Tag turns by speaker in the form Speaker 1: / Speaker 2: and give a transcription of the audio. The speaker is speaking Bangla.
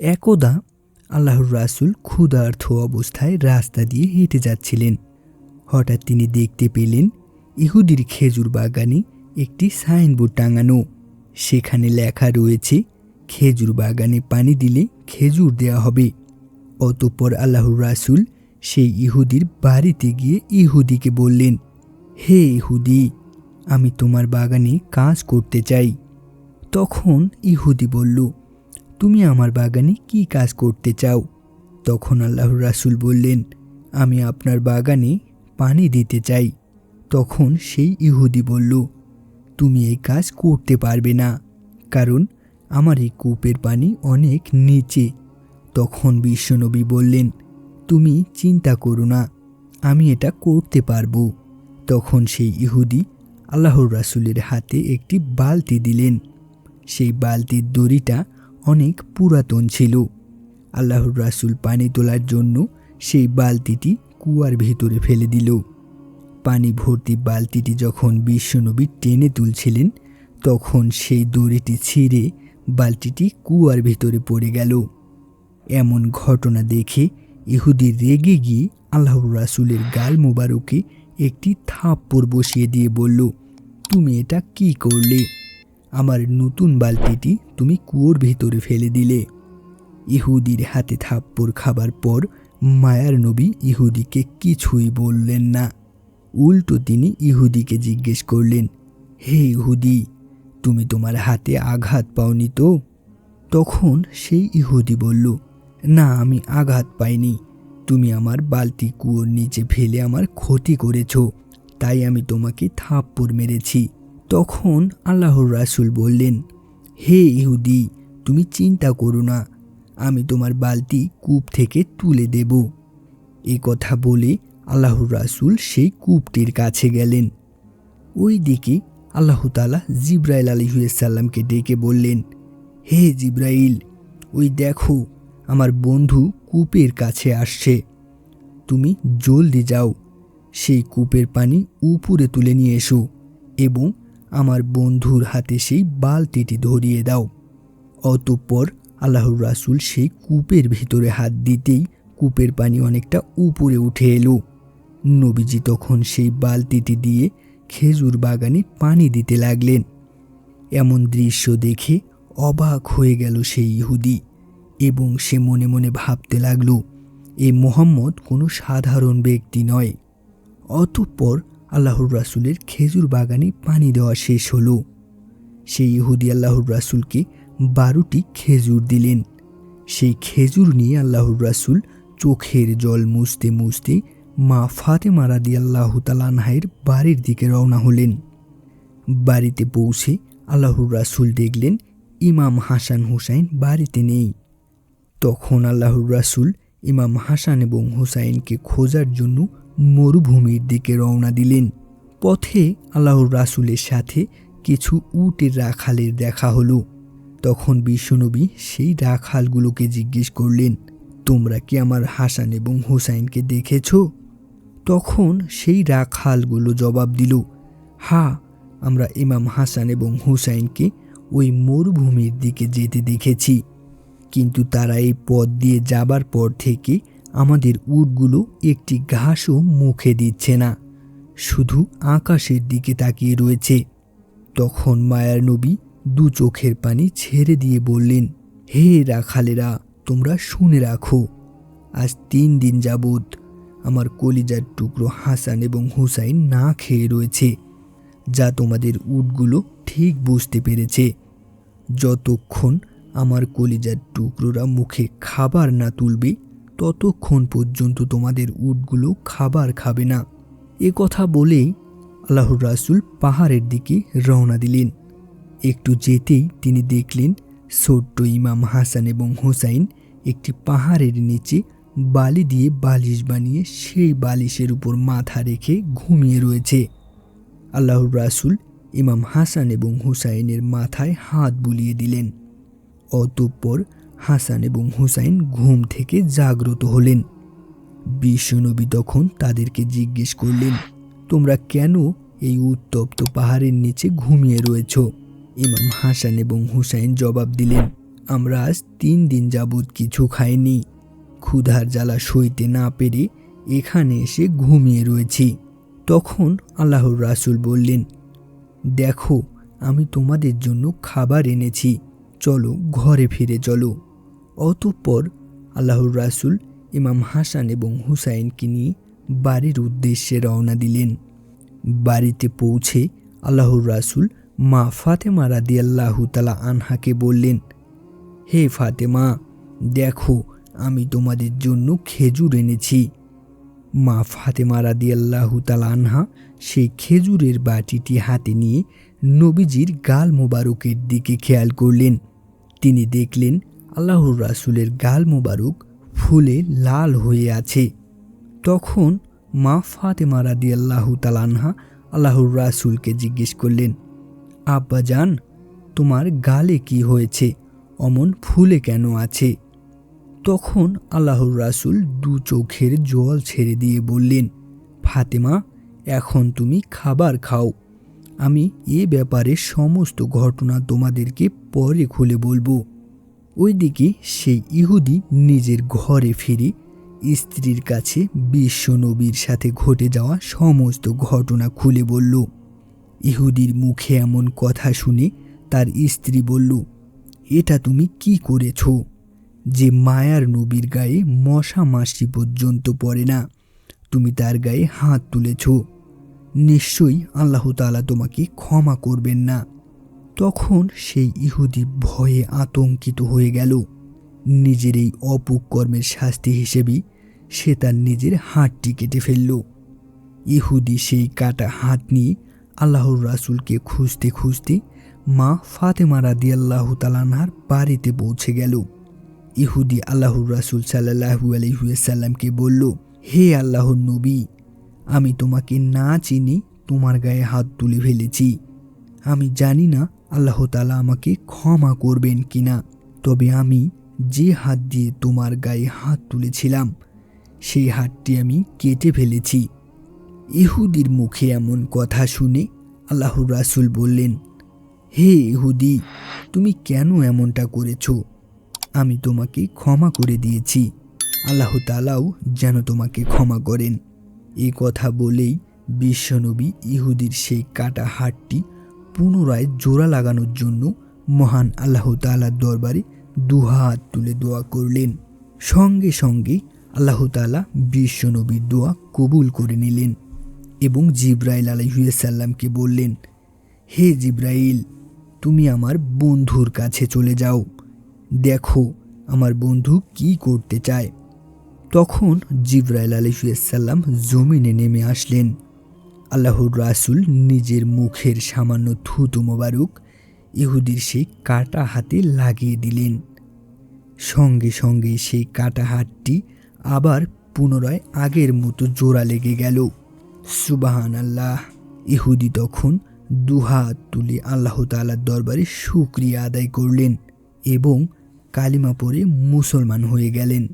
Speaker 1: একদা আল্লাহর রাসুল ক্ষুধার্থ অবস্থায় রাস্তা দিয়ে হেঁটে যাচ্ছিলেন। হঠাৎ তিনি দেখতে পেলেন ইহুদির খেজুর বাগানে একটি সাইনবোর্ড টাঙানো। সেখানে লেখা রয়েছে, খেজুর বাগানে পানি দিলে খেজুর দেয়া হবে। অতঃপর আল্লাহর রাসূল সেই ইহুদির বাড়িতে গিয়ে ইহুদিকে বললেন, হে ইহুদি, আমি তোমার বাগানে কাজ করতে চাই। তখন ইহুদি বলল তুমি আমার বাগানে কি কাজ করতে চাও? তখন আল্লাহর রাসুল বললেন, আমি আপনার বাগানে পানি দিতে চাই। তখন সেই ইহুদি বলল, তুমি এই কাজ করতে পারবে না, কারণ আমার এই কূপের পানি অনেক নিচে। তখন বিশ্বনবী বললেন, তুমি চিন্তা করো না, আমি এটা করতে পারব। তখন সেই ইহুদি আল্লাহর রাসুলের হাতে একটি বালতি দিলেন। সেই বালতির দড়িটা অনেক পুরাতন ছিল। আল্লাহর রাসুল পানি তোলার জন্য সেই বালতিটি কুয়ার ভিতরে ফেলে দিল। পানি ভর্তি বালতিটি যখন বিশ্বনবী টেনে তুলছিলেন, তখন সেই দড়িটি ছিঁড়ে বালতিটি কুয়ার ভিতরে পড়ে গেল। এমন ঘটনা দেখে ইহুদি রেগে গিয়ে আল্লাহর রাসুলের গাল মোবারকে একটি থাপ্পড় বসিয়ে দিয়ে বলল, তুমি এটা কি করলে? আমার নতুন বালতিটি তুমি কুয়োর ভিতরে ফেলে দিলে। ইহুদির হাতে থাপ্পড় খাবার পর মায়ার নবী ইহুদিকে কিছুই বললেন না। উল্টো তিনি ইহুদিকে জিজ্ঞেস করলেন, হে ইহুদি, তুমি তোমার হাতে আঘাত পাওনি তো? তখন সেই ইহুদি বলল, না, আমি আঘাত পাইনি। তুমি আমার বালতি কুয়োর নিচে ফেলে আমার ক্ষতি করেছ। তাই আমি তোমাকে থাপ্পড় মেরেছি। তখন আল্লাহর রাসূল বললেন, হে ইহুদি, তুমি চিন্তা করো না, আমি তোমার বালতি কূপ থেকে তুলে দেব। এ কথা বলে আল্লাহর রাসূল সেই কূপটির কাছে গেলেন। ওই দিকে আল্লাহ তালা জিব্রাইল আলহিসাল্লামকে ডেকে বললেন, হে জিব্রাইল, ওই দেখো, আমার বন্ধু কূপের কাছে আসছে। তুমি জলদি যাও, সেই কূপের পানি উপরে তুলে নিয়ে এসো এবং আমার বন্ধুর হাতে সেই বালতিটি ধরিয়ে দাও। অতঃপর আল্লাহর রাসুল সেই কূপের ভিতরে হাত দিতেই কূপের পানি অনেকটা উপরে উঠে এলো। নবীজি তখন সেই বালতিটি দিয়ে খেজুর বাগানে পানি দিতে লাগলেন। এমন দৃশ্য দেখে অবাক হয়ে গেল সেই ইহুদি এবং সে মনে মনে ভাবতে লাগল, এ মোহাম্মদ কোনো সাধারণ ব্যক্তি নয়। অতঃপর আল্লাহর রাসুলের খেজুর বাগানে পানি দেওয়া শেষ হলো। সেই ইহুদি আল্লাহর রাসুলকে বারোটি খেজুর দিলেন। সেই খেজুর নিয়ে আল্লাহর রাসূল চোখের জল মুছতে মুছতে মা ফাতেমা রাদি আল্লাহ তালানহাইয়ের বাড়ির দিকে রওনা হলেন। বাড়িতে পৌঁছে আল্লাহর রাসুল দেখলেন ইমাম হাসান হুসাইন বাড়িতে নেই। তখন আল্লাহর রাসূল ইমাম হাসান এবং হুসাইনকে খোঁজার জন্য মরুভূমির দিকে রওনা দিলেন। পথে আল্লাহর রাসুলের সাথে কিছু উটের রাখালের দেখা হলো। তখন বিশ্বনবী সেই রাখালগুলোকে জিজ্ঞেস করলেন, তোমরা কি আমার হাসান এবং হুসাইনকে দেখেছ? তখন সেই রাখালগুলো জবাব দিল, হা, আমরা ইমাম হাসান এবং হুসাইনকে ওই মরুভূমির দিকে যেতে দেখেছি। কিন্তু তারা এই পথ দিয়ে যাবার পর থেকে আমাদের উটগুলো একটি ঘাসও মুখে দিচ্ছে না, শুধু আকাশের দিকে তাকিয়ে রয়েছে। তখন মায়ার নবী দু চোখের পানি ছেড়ে দিয়ে বললেন, হে রাখালেরা, তোমরা শুনে রাখো, আজ তিন দিন যাবৎ আমার কলিজার টুকরো হাসান এবং হুসাইন না খেয়ে রয়েছে, যা তোমাদের উটগুলো ঠিক বুঝতে পেরেছে। যতক্ষণ আমার কলিজার টুকরোরা মুখে খাবার না তুলবে ততক্ষণ পর্যন্ত তোমাদের উটগুলো খাবার খাবে না। এ কথা বলেই আল্লাহর রাসুল পাহাড়ের দিকে রওনা দিলেন। একটু যেতেই তিনি দেখলেন ছোট্ট ইমাম হাসান এবং হোসাইন একটি পাহাড়ের নিচে বালি দিয়ে বালিশ বানিয়ে সেই বালিশের উপর মাথা রেখে ঘুমিয়ে রয়েছে। আল্লাহর রাসুল ইমাম হাসান এবং হুসাইনের মাথায় হাত বুলিয়ে দিলেন। অতঃপর হাসান এবং হুসাইন ঘুম থেকে জাগ্রত হলেন। বিশ্বনবী তখন তাদেরকে জিজ্ঞেস করলেন, তোমরা কেন এই উত্তপ্ত পাহাড়ের নিচে ঘুমিয়ে রয়েছ? ইমাম হাসান এবং হুসাইন জবাব দিলেন, আমরা আজ তিন দিন যাবৎ কিছু খাইনি। ক্ষুধার জ্বালা সইতে না পেরে এখানে এসে ঘুমিয়ে রয়েছি। তখন আল্লাহর রাসুল বললেন, দেখো, আমি তোমাদের জন্য খাবার এনেছি। চলো ঘরে ফিরে চলো। অতঃপর আল্লাহর রাসূল ইমাম হাসান এবং হুসাইনকে নিয়ে বাড়ির উদ্দেশ্যে রওনা দিলেন। বাড়িতে পৌঁছে আল্লাহর রাসুল মা ফাতেমা রাদিয়াল্লাহু তালা আনহাকে বললেন, হে ফাতেমা, দেখো, আমি তোমাদের জন্য খেজুর এনেছি। মা ফাতেমা রাদিয়াল্লাহু তালা আনহা সেই খেজুরের বাটিটি হাতে নিয়ে নবীজির গাল মোবারকের দিকে খেয়াল করলেন। তিনি দেখলেন আল্লাহর রাসুলের গাল মোবারক ফুলে লাল হয়ে আছে। তখন মা ফাতেমা রাদিয়াল্লাহু তালা আনহা আল্লাহর রাসুলকে জিজ্ঞেস করলেন, আব্বা জান, তোমার গালে কি হয়েছে? অমন ফুলে কেন আছে? তখন আল্লাহর রাসুল দু চোখের জল ছেড়ে দিয়ে বললেন, ফাতেমা, এখন তুমি খাবার খাও। আমি এ ব্যাপারে সমস্ত ঘটনা তোমাদেরকে পরে খুলে বলব। ওইদিকে সেই ইহুদি নিজের ঘরে ফিরে স্ত্রীর কাছে বিশ্ব নবীর সাথে ঘটে যাওয়া সমস্ত ঘটনা খুলে বলল। ইহুদির মুখে এমন কথা শুনে তার স্ত্রী বলল, এটা তুমি কি করেছ? যে মায়ার নবীর গায়ে মশা মাসি পর্যন্ত পড়ে না, তুমি তার গায়ে হাত তুলেছ। নিশ্চয়ই আল্লাহ তাআলা তোমাকে ক্ষমা করবেন না। তখন সেই ইহুদি ভয়ে আতঙ্কিত হয়ে গেল। নিজের এই অপকর্মের শাস্তি হিসেবেই সে তার নিজের হাতটি কেটে ফেলল। ইহুদি সেই কাটা হাত নিয়ে আল্লাহর রাসূলকে খুঁজতে খুঁজতে মা ফাতেমা রাদিয়াল্লাহ তালানহার বাড়িতে পৌঁছে গেল। ইহুদি আল্লাহর রাসূল সাল্লাহু আলহিসাল্লামকে বলল, হে আল্লাহর নবী, আমি তোমাকে না চিনি, তোমার গায়ে হাত তুলে ফেলেছি। আমি জানি না আল্লাহ তালা আমাকে ক্ষমা করবেন কি না তবে আমি যে হাত দিয়ে তোমার গায়ে হাত তুলেছিলাম, সেই হাতটি আমি কেটে ফেলেছি। ইহুদির মুখে এমন কথা শুনে আল্লাহর রাসূল বললেন, হে ইহুদি, তুমি কেন এমনটা করেছ? আমি তোমাকে ক্ষমা করে দিয়েছি। আল্লাহ তালাও যেন তোমাকে ক্ষমা করেন। এ কথা বলেই বিশ্বনবী ইহুদির সেই কাটা হাটটি পুনরায় জোড়া লাগানোর জন্য মহান আল্লাহ তালার দরবারে দুহাত তুলে দোয়া করলেন। সঙ্গে সঙ্গে আল্লাহ তালা বিশ্বনবীর দোয়া কবুল করে নিলেন এবং জিব্রাইল আলহিসাল্লামকে বললেন, হে জিব্রাইল, তুমি আমার বন্ধুর কাছে চলে যাও। দেখো আমার বন্ধু কি করতে চায়। তখন জিব্রাইল আলহিসাল্লাম জমিনে নেমে আসলেন। আল্লাহর রাসুল নিজের মুখের সামান্য থুতু মোবারক ইহুদির সেই কাটা হাতে লাগিয়ে দিলেন। সঙ্গে সঙ্গে সেই কাটা হাতটি আবার পুনরায় আগের মতো জোড়া লেগে গেল। সুবাহান আল্লাহ ইহুদি তখন দুহাত তুলে আল্লাহ তালার দরবারে সুক্রিয়া আদায় করলেন এবং কালিমা পরে মুসলমান হয়ে গেলেন।